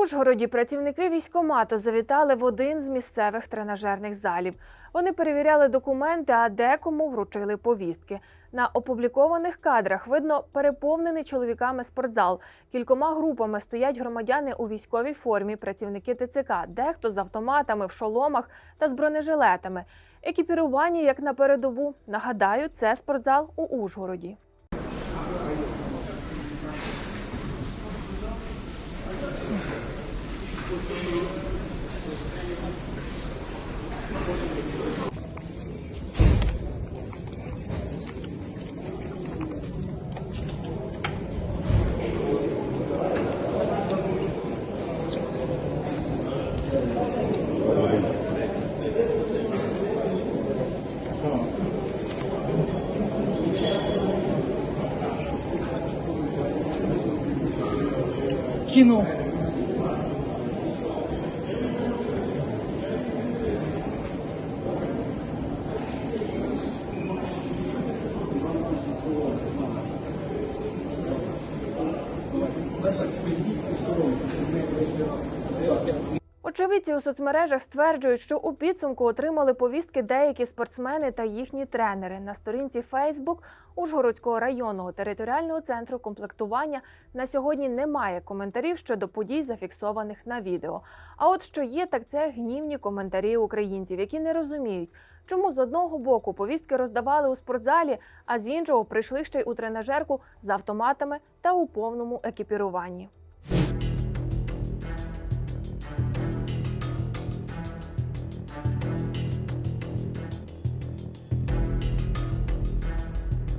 Ужгороді працівники військкомату завітали в один з місцевих тренажерних залів. Вони перевіряли документи, а декому вручили повістки. На опублікованих кадрах видно переповнений чоловіками спортзал. Кількома групами стоять громадяни у військовій формі, працівники ТЦК, дехто з автоматами в шоломах та з бронежилетами. Екіпірування як на передову. Нагадаю, це спортзал у Ужгороді. 昨日。Очевидці у соцмережах стверджують, що у підсумку отримали повістки деякі спортсмени та їхні тренери. На сторінці Фейсбук Ужгородського районного територіального центру комплектування на сьогодні немає коментарів щодо подій, зафіксованих на відео. А от що є, так це гнівні коментарі українців, які не розуміють, чому з одного боку повістки роздавали у спортзалі, а з іншого прийшли ще й у тренажерку з автоматами та у повному екіпіруванні.